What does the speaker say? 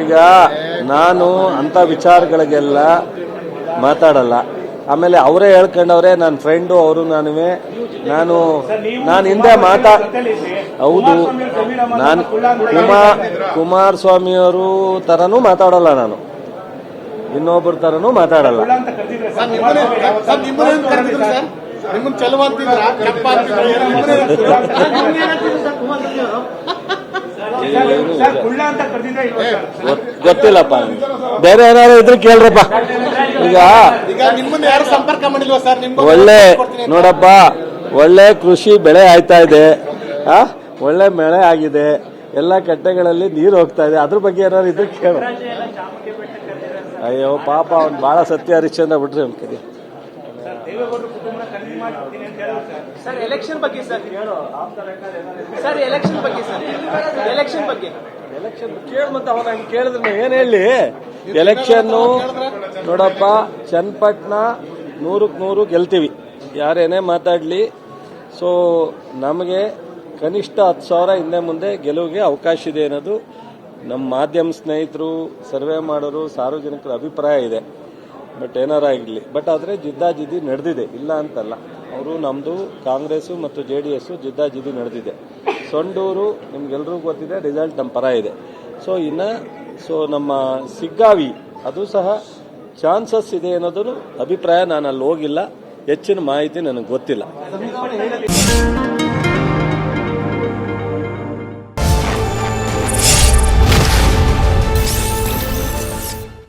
ಈಗ ನಾನು ಅಂತ ವಿಚಾರಗಳಿಗೆಲ್ಲ ಮಾತಾಡಲ್ಲ. ಆಮೇಲೆ ಅವರೇ ಹೇಳ್ಕೊಂಡವ್ರೆ ನನ್ನ ಫ್ರೆಂಡು ಅವರು ನಾನುವೆ. ನಾನು ನಾನು ಹಿಂದೆ ಮಾತಾ ಹೌದು. ನಾನು ಕುಮಾರ್ ಕುಮಾರಸ್ವಾಮಿಯವರು ತರನೂ ಮಾತಾಡಲ್ಲ ನಾನು. ಇನ್ನೊಬ್ಬರ ತರನೂ ಮಾತಾಡಲ್ಲ. ಗೊತ್ತಿಲ್ಲಪ್ಪ. ಬೇರೆ ಏನಾದ್ರು ಇದ್ರೆ ಕೇಳ್ರಪ್ಪ. ಈಗ ಈಗ ನಿಮ್ಮನ್ನ ಯಾರು ಸಂಪರ್ಕ ಮಾಡಿಲ್ವಾ ಸರ್? ಒಳ್ಳೆ. ನೋಡಪ್ಪ ಒಳ್ಳೆ ಕೃಷಿ ಬೆಳೆ ಆಯ್ತಾ ಇದೆ. ಆ ಒಳ್ಳೆ ಮಳೆ ಆಗಿದೆ. ಎಲ್ಲ ಕಟ್ಟೆಗಳಲ್ಲಿ ನೀರು ಹೋಗ್ತಾ ಇದೆ. ಅದ್ರ ಬಗ್ಗೆ ಏನಾದ್ರು ಇದ್ರೆ ಕೇಳ. ಅಯ್ಯೋ ಪಾಪ ಅವ್ನು ಬಹಳ ಸತ್ಯ ಹರಿಶ್ಚಂದ್ರ ಬಿಟ್ರಿ ಅವ್ನ ಕಡೆ. ಸರ್ ಎಲೆಕ್ಷನ್ ಬಗ್ಗೆ ಸರ್ ಸರ್ ಎಲೆಕ್ಷನ್ ಬಗ್ಗೆ ಸರ್ ಎಲೆಕ್ಷನ್ ಬಗ್ಗೆ ಎಲೆಕ್ಷನ್ ಕೇಳ ಮತ್ತೆ ಅವನ ಹಂಗೆ ಕೇಳಿದ್ರೆ ಏನ್ ಹೇಳಿ? ಎಲೆಕ್ಷನ್ ನೋಡಪ್ಪ ಚನ್ನಪಟ್ಟಣ ನೂರಕ್ಕೆ ನೂರು ಗೆಲ್ತೀವಿ. ಯಾರೇನೇ ಮಾತಾಡ್ಲಿ. ಸೊ ನಮಗೆ ಕನಿಷ್ಠ ಹತ್ತು ಸಾವಿರ ಹಿಂದೆ ಮುಂದೆ ಗೆಲುವಿಗೆ ಅವಕಾಶ ಇದೆ ಅನ್ನೋದು ನಮ್ಮ ಮಾಧ್ಯಮ ಸ್ನೇಹಿತರು ಸರ್ವೆ ಮಾಡೋರು ಸಾರ್ವಜನಿಕರ ಅಭಿಪ್ರಾಯ ಇದೆ. ಬಟ್ ಏನಾರ ಆಗಿರಲಿ ಬಟ್ ಆದರೆ ಜಿದ್ದಾಜಿದ್ದಿ ನಡೆದಿದೆ. ಇಲ್ಲ ಅಂತಲ್ಲ. ಅವರು ನಮ್ಮದು ಕಾಂಗ್ರೆಸ್ಸು ಮತ್ತು ಜೆ ಡಿ ಎಸ್ಸು ಜಿದ್ದಾಜಿದ್ದಿ ನಡೆದಿದೆ. ಸೊಂಡೂರು ನಿಮ್ಗೆಲ್ರಿಗೂ ಗೊತ್ತಿದೆ ರಿಸಲ್ಟ್ ನಮ್ಮ ಪರ ಇದೆ. ಸೊ ಇನ್ನು ಸೊ ನಮ್ಮ ಸಿಗ್ಗಾವಿ, ಅದು ಸಹ ಚಾನ್ಸಸ್ ಇದೆ ಅನ್ನೋದನ್ನು ಅಭಿಪ್ರಾಯ ನಾನು ಅಲ್ಲಿ ಹೋಗಿಲ್ಲ. ಹೆಚ್ಚಿನ ಮಾಹಿತಿ ನನಗೆ ಗೊತ್ತಿಲ್ಲ.